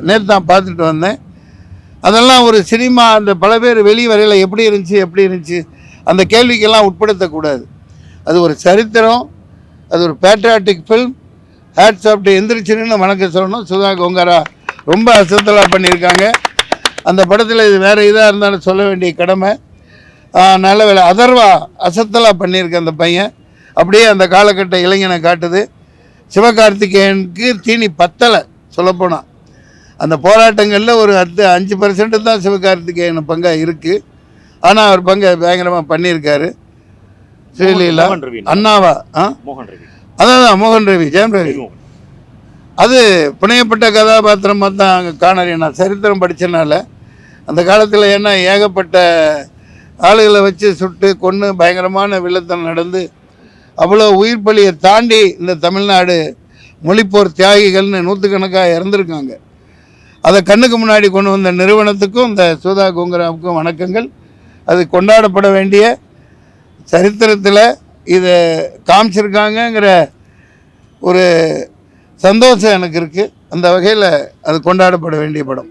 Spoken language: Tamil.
நேற்று தான் பார்த்துட்டு வந்தேன். அதெல்லாம் ஒரு சினிமா அந்த பல பேர் வெளி வரையில் எப்படி இருந்துச்சு எப்படி இருந்துச்சு அந்த கேள்விக்கெல்லாம் உட்படுத்தக்கூடாது. அது ஒரு சரித்திரம் அது ஒரு பேட்ரியாட்டிக் ஃபில்ம் ஹேட்ஸ் ஆஃப் எந்திரிச்சுன்னு வணக்கம் சொல்லணும். சுதா கோங்காரா ரொம்ப அசத்தலாக பண்ணியிருக்காங்க. அந்த படத்தில் இது வேறு இதாக இருந்தாலும் சொல்ல வேண்டிய கடமை. நல்ல வேலை அதர்வா அசத்தலாக பண்ணியிருக்க அந்த பையன். அப்படியே அந்த காலகட்ட இளைஞனை காட்டுது. சிவகார்த்திகேயனுக்கு தீனி பத்தலை சொல்லப்போனால் அந்த போராட்டங்களில் ஒரு அத்து அஞ்சு பர்சன்ட் தான் சிவகார்த்திகேயன் பங்காக இருக்குது ஆனால் அவர் பங்கை பயங்கரமாக பண்ணியிருக்காரு. ஸ்ரீலீலா அண்ணாவா ஆ? மோகன் ரவி. அதான் மோகன் ரவி ஜெயம் ரவி. அது புனையப்பட்ட கதாபாத்திரமாக தான் அங்கே காணறேன் நான் சரித்திரம் படித்தனால அந்த காலத்தில் என்ன ஏகப்பட்ட ஆளுகளை வச்சு சுட்டு கொன்று பயங்கரமான வில்லத்தனம் நடந்து அவ்வளோ உயிர் பலியை தாண்டி இந்த தமிழ்நாடு மொழிப்போர் தியாகிகள்னு நூற்றுக்கணக்காக இறந்துருக்காங்க. அதை கண்ணுக்கு முன்னாடி கொண்டு வந்த நிறுவனத்துக்கும் இந்த சுதா கோங்கராவுக்கும் வணக்கங்கள். அது கொண்டாடப்பட வேண்டிய சரித்திரத்தில் இதை காமிச்சிருக்காங்கங்கிற ஒரு சந்தோஷம் எனக்கு இருக்குது அந்த வகையில் அது கொண்டாடப்பட வேண்டிய படம்.